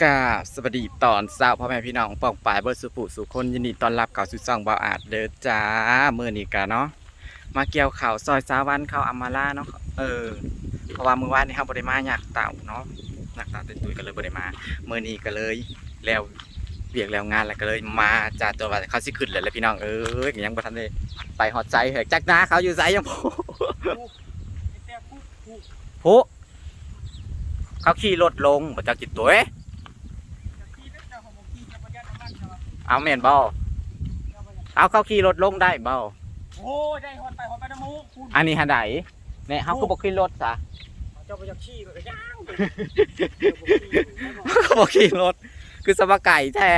กราบสวัสดีตอนเช้าพ่อแม่พี่น้องปองปายเบอร์สุปุสุคนยินดีต้อนรับเข้าสู่ช่องเบาอาจเด้อจ้ามื้อนี้กะเนาะมาเกี่ยวข่าวซอยสาวันเข้าวอามาล่าเนาะเออเพราะว่ามื้อวานนี้เฮาบ่ได้มาอยากเต่าเนาะอยากเต่าตุ้ยๆก็เลยบ่ได้มามื้อนี้ก็เลยแล้วเวียกแล้วงานแล้วก็เลยมาจ้าตัวว่าเขาสิขึ้นแล้วแหละพี่น้องเอ้ยยังบ่ทันได้ไปฮอดใจเหกจักหน้าเขาอยู่ไสยังบ่โหเขาขี่รถลงบ่จักจิตตัวเอ้ เอาแม่นบ่เอาเขาขี่รถลงได้บ่โอ้ยได้หอดไปหอดไปน้ำมูกคุณอันนี้หันใดเนี่ยเฮาก็บ่ขึ้นรถซะเจ้าไปจากขี้ก็ย่างเขาบ่ขี่รถ คือสมไก่แท้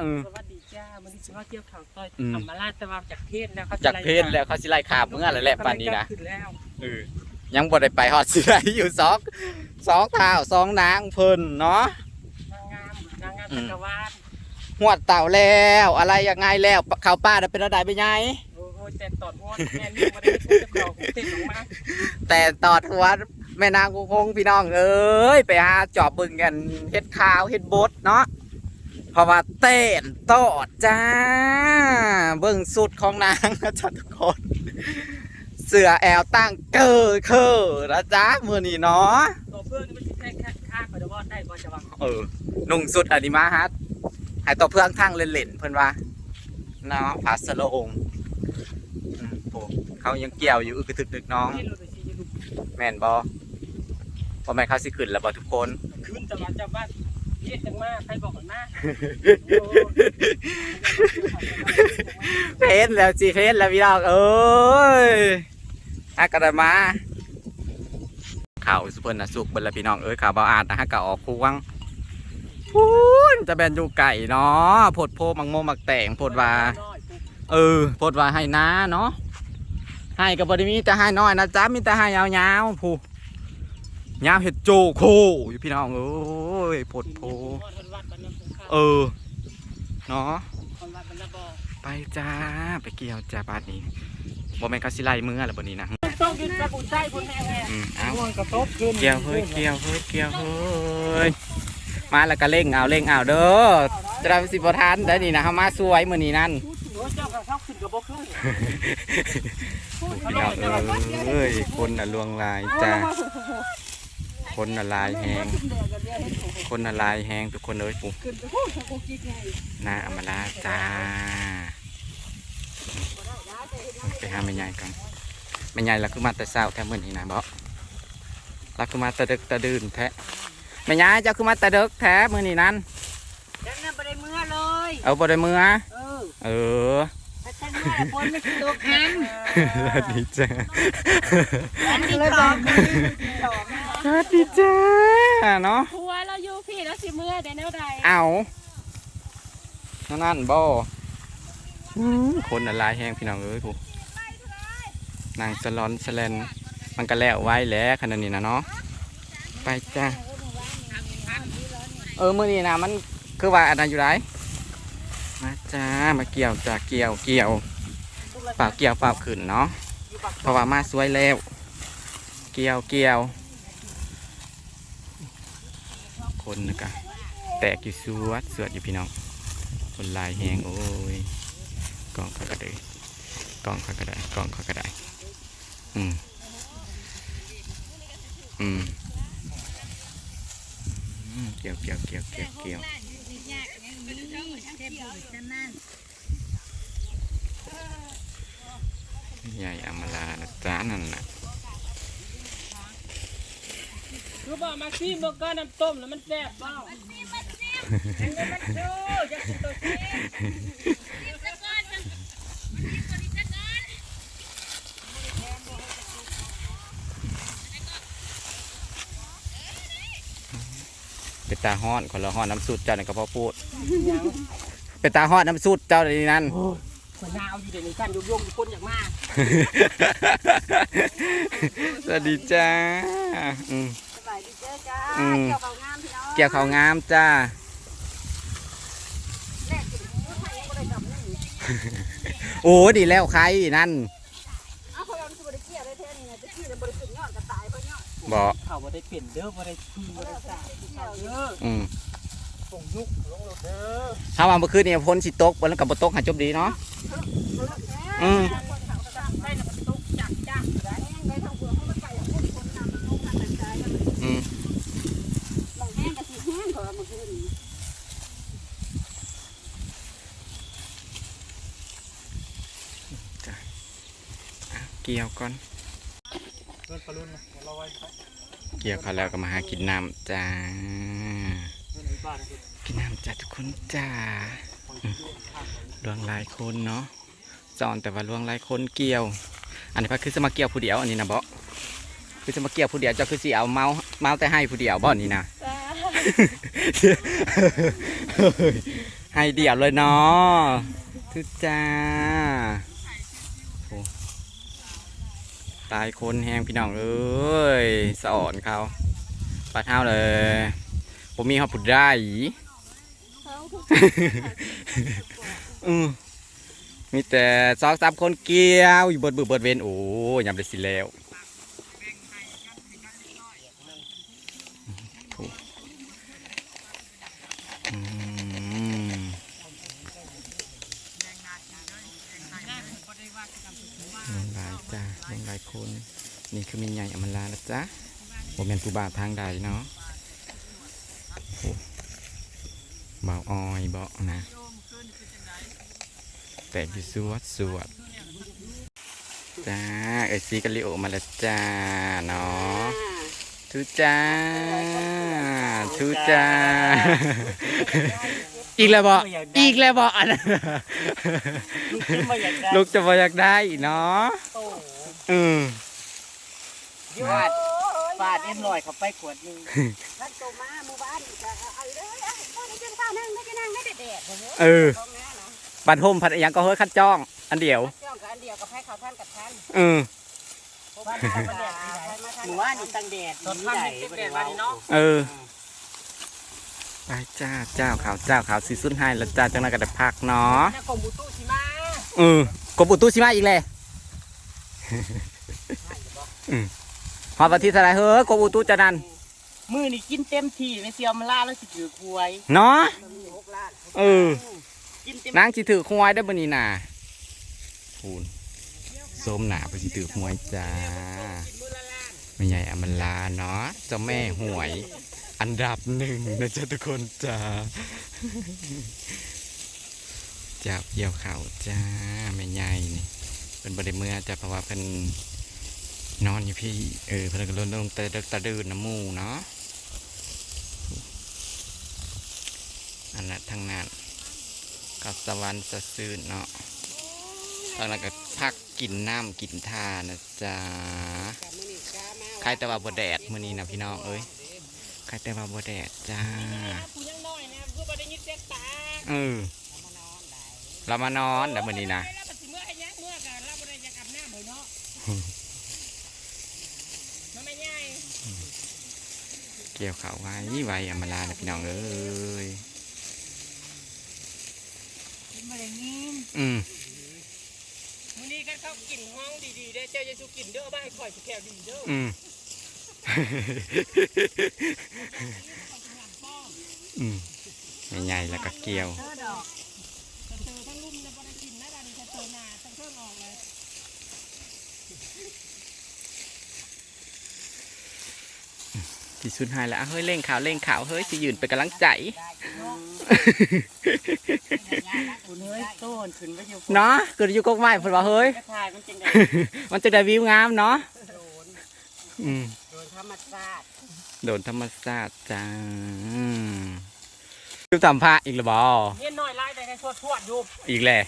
อืมสวัสดีจ้ามันนี่สิว่าเกี่ยวข่าวต้อยอืมทำมาลาดแต่ว่าจากเพศแล้วเขาจากเพศแล้วเขาสิไล่ขาบเมื่อแล้วแหละปานนี้นะขึ้นแล้วเออยังบ่ได้ไปฮอดสิได้อยู่สองสองเท้าสองนางเพิ่นเนาะนางงามนางงามจักรวาล หวดเต่าแล้วอะไรยังไงแล้วข้าวป้าน่ะเป็นอะไรไปไงโอ้โหแต่ตอดหัวแม่นี่มาได้พูดจะบอกเต้นออกมาแต่ตอดหัวแม่นางคงคงพี่น้องเอ้ยไปหาจอบบึงกันเฮ็ดข้าวเฮ็ดบดเนาะเพราะว่าเต้นตอดจ้า เบิ่งสุดของนางนะจ๊ะทุกคน เสือแอลตั้งเกอเคอนะจ๊ะมือนี้เนาะตัวเพื่อนนี่มันสิแค่ค่าค่าไปแต่ว่าได้ก่อนจะวางเออนุ่งสุดอันนี้มาฮัท ให้ตัวเพื่อนทั้งเล่นๆเพิ่นว่าเนาะผาสะโลงอืมโอ้เขายังเกี่ยวอยู่อึกกระทึกดึกน้องให้รถไปชี้ลูกแม่นบอพอแม่นเขาสิขึ้นแล้วบอทุกคนขึ้นจะมาจะว่าเรียกจังมาใครบอกกันมาเพนแล้วสิเพนแล้วพี่น้องเอ้ยอากระมาข่าวสุพรรณสุขเบดละพี่น้องเอ้ยข่าวเบาอาดนะฮะกะออกควง พูนจะแบนอยู่ไก่เนาะโพดโพมังโมมักแต่งโพดว่า เออโพดว่าให้น้าเนาะให้กับบริมีแต่ให้น้อยนะจ๊ะมีแต่ให้ยาวๆผู้ยาวเห็ดโจโคอยู่พี่น้องเอ้ยโพดโพเออเนาะคนวัดมันระบอกไปจ้าไปเกี่ยวจ้าบาดนี้บ่แม่นเขาสิไล่มืออะไรบ่นี้นะต้องกินกระปุกไส้คนแม่แม่อืมเอาม่วงกระต๊บขึ้นเกี่ยวเฮ้ยเกี่ยวเฮ้ยเกี่ยวเฮ้ย มาแล้วก็เร่งเอาเร่งเอาเด้อจะได้สิบ่ทันได้อนี่นะเฮามาสวยมื้อนี้นั่นโอ้ยเจ้ากระเข้าขึ้นกระบอกขึ้นพี่น้องเอ้ยคนน่ะลวงลายจ้าคนน่ะลายแฮงคนน่ะลายแฮงทุกคนเอ้ยปู่หน้าอำมาลาจ้าไปหาแม่ใหญ่กันแม่ใหญ่เราคือมาแต่เช้าแท้มื้อนี้นะบ่เราคือมาแต่ดึกแต่ดื่นแท้ แม่ใหญ่เจ้าคือมาแต่ดึกแท้มื้อนี้นั่นยังนั่นไปได้เมื่อเลยเอาบ่ได้มือเออเออถ้าฉันเมื่อคนไม่ตกหันสวัสดีจ้าอันนี้เลยบอกสวัสดีจ้าเนาะผัวเราอยู่พี่แล้วสิเมื่อได้แนวใดเอานั่นนั่นบ่อืมคนอะไรแห้งพี่น้องเอ้ยผู้นางสลอนสแลนมันก็แล้วไว้แล้วขนาดนี้นะเนาะไปจ้าเออมื่อนี้นะมันคือว่าอันนั้นอยู่ไรมาจ้ามาเกี่ยวจ้าเกี่ยวเกี่ยวเปล่าเกี่ยวเปล่าขึ้นเนาะเพราะว่ามาสวยแล้ว เกี่ยวเกี่ยว คนนะกะแตกอยู่สวดสวดอยู่พี่น้องคนลายแหงโอ้ยก้องขาก็ได้กล้องขาก็ได้กล้องขาก็ไดอืมอืม เกี่ยวเกี่ยวเกี่ยวเกี่ยวเกี่ยวใหญ่อมลานะจ้านั่นน่ะคือบอกมาซีเบอร์เกอร์น้ำต้มแล้วมันแซ่บบ้างอันนี้มันโชว์อยากกินตัวซี ตาฮ้อนคนละฮ้อนน้ำสุดเจ้านี่ก็พอพูดเป็นตาฮ้อนน้ำสุดเจ้าในนั้น คนหน้าเอาอยู่เดี๋ยวนี้กันโยมๆอยู่คนอยากมาสวัสดีจ้าอืมสบายดีเจ้าจ้าอืมเกี่ยวกับงามพี่น้องเกี่ยวเขาวงามจ้าแรกกินหมูไทยก็ได้กับนี่โอ้ดีแล้วใครนั่นเอาคนเราคือบริเกี่ยวได้แท้นี่นะจะขี้เลยบริสุทธิ์ยอดกระต่ายเพราะยอดบ่เขาบ่ได้เปลี่ยนเด้อบ่ได้ทีบ่ได้สาเขาเด้ ออืมส่งยุกลงรถเด้อถ้าว่าเมื่อคืนนี่พ้นสิตกวันแล้วกับ่ตกหาจบดีเนาะอืมได้แล้วมันตุกจักจักได้แห้งได้ทั้งเปลือกเขาก็ใส่ของคนคนนำลงทางใจกันอืมลงแห้งกับสีแห้งเขาเมื่อคืนเกี่ยวก่อน เงินปลุนนะเดี๋ยวเราไว้ไป เกี่ยวเขาแล้วก็มาหากินน้ำจ้าเงินในบ้านคือกินน้ำจ้าทุกคนจ้าของที่ข้างลวงหลายคนเนาะสอนแต่ว่าลวงหลายคนเกี่ยว อันนี้พักคือจะมาเกี่ยวผู้เดียวอันนี้นะบ่คือจะมาเกี่ยวผู้เดียวเจ้าคือสิเอาเมาเมาแต่ให้ผู้เดียวบ่อันนี้นะจ้าให้เดียวเลยเนาะทุกจ้าโอ้ ตายคนแหงพี่น้องเอ้ยสอนเขาปลาเท้าเลยผมมีเขาผุดได้เขาคืออืมมีแต่สองสามคนเกี่ยวอยู่เบิดเบิดเบิดเวนโอ้ยยำได้สิแล้ว คน นี่คือมินใหญ่อมลานะจ๊ะผมเป็นผู้บ่าวทางใดเนาะโอ้บ่าวออยบ่นะ แตกอยู่สวดสวดจ้าเอซีกันลิโอมาแล้วจ้าเนาะทุจ้าทุจ้า อีกแล้วบ่อีกแล้วบ่อันนั้นลูกที่มาอยากได้ลูกจะบ่อยากได้อีกเนาะ โตอืมฟาดฟาดเอ็มลอยเข้าไปขวดหนึงท่านโตมาหมู่บ้านก็เอาเลยได้กินข้าวนั่งได้กินนั่งได้แดดๆเลยเออตรงนี้นะบัดห่มผัดอิหยังก็เฮ้ยคัดจ้อง อันเดียวเจ้ากับอันเดียวกับให้เขาท่านกับท่านเออบ้านเขาแดดที่ไหนมาท่านหมู่บ้านนี่ตั้งแดดตอนค่ำนี่ตั้งแดดวันนี้เนาะเออ ไปจ้าเจ้าขาวเจ้าขาวสีสุดให้แล้วจ้าจังนั้นก็ได้พักเนาะน่ากรมบุตุชิมา เออกบอุตุชิมาอีกเลยอืม ฮอดวันที่เท่าไหรเฮ้ยกบอุตุจะนันมือนี่กินเต็มที่ในเซียวมาล่าแล้วสิถือควยเนาะมีหกล้านเออกินเต็มนางสิถือควายได้บ่นี่น่ะพูนส้มหนาไปสิถือหวยจ้ามือละล้านไม่ใหญ่อมันลาเนาะเจ้าแม่หวย อันดับหนึ่งนะจ๊ะทุกคนจ้าจับเกี่ยวเข่าจ้าไม่ใหญ่นี่ เป็นบริเมื่อจะเพราะว่าเป็นนอนอยู่พี่เออเพิ่นก็ลนลงตะดึกตะดืนน้ำมูเนาะอันนั้นทั้งนั้นกับสวรรค์สะซื่นเนาะตอนนั้นก็พักกินน้ำกินทานะจ๊ะใครแต่ว่าบ่แดดมื้อนี้นะพี่น้องเอ้ยใครแต่ว่าบ่แดดจ้าเออเรามานอนแล้วมื้อนี้นะ มันไม่ง่ายเกี่ยวข้าวไว้ไว้อำมาลานะพี่น้องเอ้ยบ่ได้ยินอืมมื้อนี้กันเขากินห้องดีๆเด้อเจ้าอย่าสุกินเด้อบ้านข่อยสิแขวดีเด้ออืมอืมใหญ่ๆแล้วก็เกี่ยวเจอดอกเจอทั้งลุ่มแล้วบ่ได้กินนะบัดนี้จะเจอหน้าทั้งเครื่องออกเลย ที่สุดท้ายแล้วอะเฮ้ยเร่งข่าวเร่งข่าวเฮ้ยสิยืนเป็นกำลังใจคุณเฮ้ยต้นขึ้นไปอยู่เนาะเกิดอยู่กกไม้เพิ่นว่าเฮ้ยกระทายมันจังได๋มันจะได้วิวงามเนาะโดนอืมโดนธรรมชาติโดนธรรมศาสตร์จ้าดูสัมภาษณ์อีกหรือเปล่าเนียนน้อยลายได้ให้ทวดๆอยู่อีกแหละ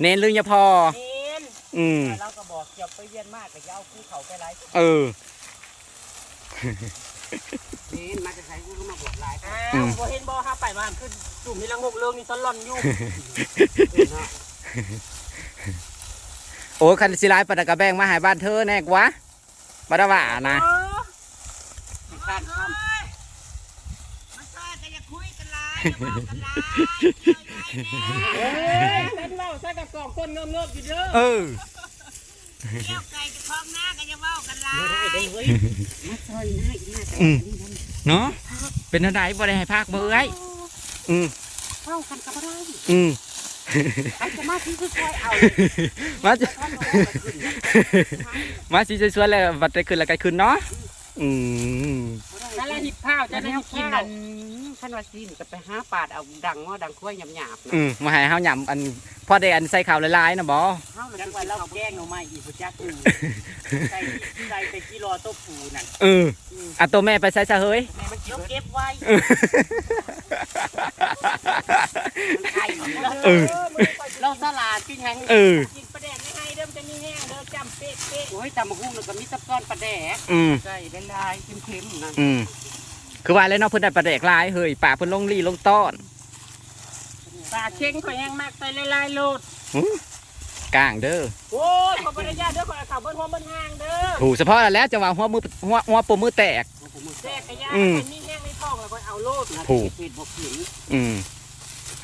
เน้นเรื่องยาพอเนียนอืมเราก็บอกเกี่ยวไปเวียนมากก็จะเอาคู่เขาไปไล่เออ นี่มาจะใช้กูก็มาบวชลายอือ้าวมบ่เห็นบ่ห้าไปมาขึ้นจุ่มนี่ละงกเรื่องนี่ซ้อนหล่อนอยู่โอ้ยคันสิไลายปานนกระแบงมาใหายบ้านเธอแน่กวะบัดว่านะคาดคมันซอยก็อย่าคุยกันหลายำเฮ้ยฉันเล่าใส่กับกล่องคนเงิบๆอยู่เด้อ เออ เกี่ยวไก่จะคล้องหน้ากันจะเว้ากันลาบ่ได้เด้อเว้ยมาซอยหน้าอีกหน้าอืมนี่นั่นเนาะเป็นอะไรบ่ได้ให้ภาคเบื่อยอืมเข้ากันก็บ่ได้อืมใครจะมาที่คือซอยเอามาจะท่านบ่ได้ก็ขึ้นนะมาสิสวยๆแล้วบัดได้ขึ้นแล้วก็ขึ้นเนาะอืม นั่นแหละหิบข้าวจะได้กินขันคันว่าซีนก็ไปหาปาดเอาดังว่าดังคุ้ยหยาบๆนะอืมมาให้เฮาหยำอันพ่อได้อันใส่ข้าวหลายๆนะบ่เฮาจัจังหว่าวัดเราแกงหน่อไม้อีกจักอูใส่ใส่ไปกิโลโต๊ะปูนั่นเอออะตัวแม่ไปใส่ซะเฮ้ยแม่มันเก็บไว้ใช่เออเราสลาดกินแห้งเออกินประแดก ไม่ให้เดิมจะมีแห้งเดิมจำเป๊ะเป๊ะโอ้ยตำบักหุ่งแล้วก็มีตับก้อนปลาแดกอืม ใส่เป็นลายเค็มๆนะอืม คือว่าแล้วเนาะเพิ่นได้ประเดกหลายเฮ้ยป่าเพิ่นลงลี่ลงต้อนปลาเค็งข่อยแห้งมากใส่ลายๆโลดกลางเด้อโอ้ยขอบริญาตเด้อขอข่าวเบิ้ลหัวเบิ้ลห้างเด้อถูกเฉพาะแล้วจังหวะหัวมือหัวหัวปุ่มมือแตก แจกกระยาอืมเป็นมีแห้งในท้องแล้วก็เอาโลดนะถูก เผ็ดบกขิงอืม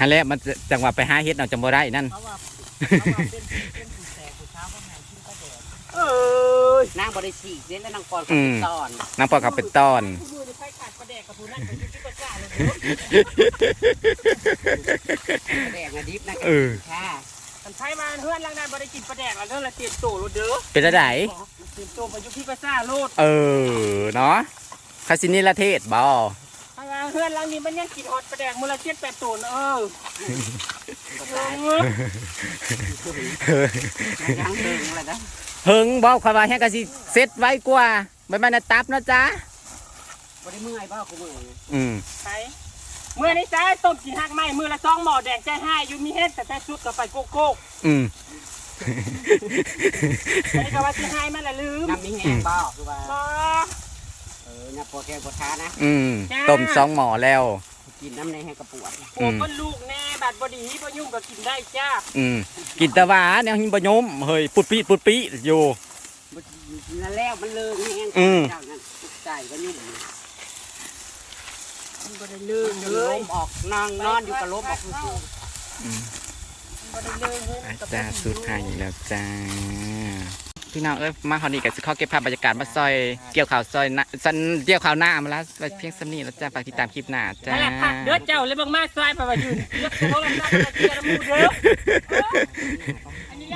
ฮันแหละมันจะจังหวะไปหาเฮ็ดเอาจังบ่ได้นั่นเขาว่าเขาว่าเป็นเป็น นางบริสีเด้แล้วนางปอนก็เป็นตอนนางปอกับเป็นตอนผู้มือจะใช้ขาดประแดกกับผู้นั่นเป็นที่ประกล้าเลยปลาแดกนะดิบนะเออ ค่ะมันใช้มาเพื่อนล่างนั้นบริกินประแดกแล้วเด้อละเตรียมโตโลดเด้อเป็นอะไรเตรียมโตไปยุพี่ประซ่าโลดเออ เนาะคาสินิละเทศบ่ทางเพื่อนล่างนี้มันยังกินฮอตประแดกมูลละเจ็ดแปดตัวเออยังเดิงเลยนะ เฮิงบ่ข่อยว่าแฮงก็สิเซ็ตไว้กว่าบ่แม่นนะตับเนาะจ๊ะบริเมื่อยบ้าคุณมืออืมไปเมื่อนี้จ้าต้มกินหักไม้มือละสองหม้อแดงใจห้าอยู่มีเฮ็ดแต่แต่ชุดก็ไปโกโก้อืมไอ้ก็ว่าสิให้มันละลืมน้ำมีแห้งบ้าคือว่าบ่เออน้ำปวดแก้ปวดขานะ อืมต้มสองหม้อแล้ว กินน้ำในแห้งกระปวดโอ้ก็ลูกแน่บัดบดีบ่ยุ่งก็กินได้จ้าอืมกินแตะหวาแนวหิมบ่ยมเฮ้ยปุดปีดปุดปีดอยู่นั่นแล้วมันเลิกแห้งอืมเจ้านั่นใจก็ยุ่งมันบ่ได้ลืมจะเลล้ยมออกนอนนอนอยู่กับล้มออกคือบ่ได้ลืมเลยอาจ้าสุดท้ายอีกแล้วจ้า พี่น้องเอ้ยมาคราวนี้ก็สิขอเก็บภาพบรรยากาศมาซอยเกี่ยวข่าวซอยนะซันเกี่ยวข่าวหน้ามาแล้วไว้เพียงสำนีแล้วจ้าฝากติดตามคลิปหน้าจ้า นั่นแหละผักเด้อเจ้าเลยบังมาซอยไปว่ายืนเลือกโทรศัพท์มาเจอแล้วมูเด้ออันนี้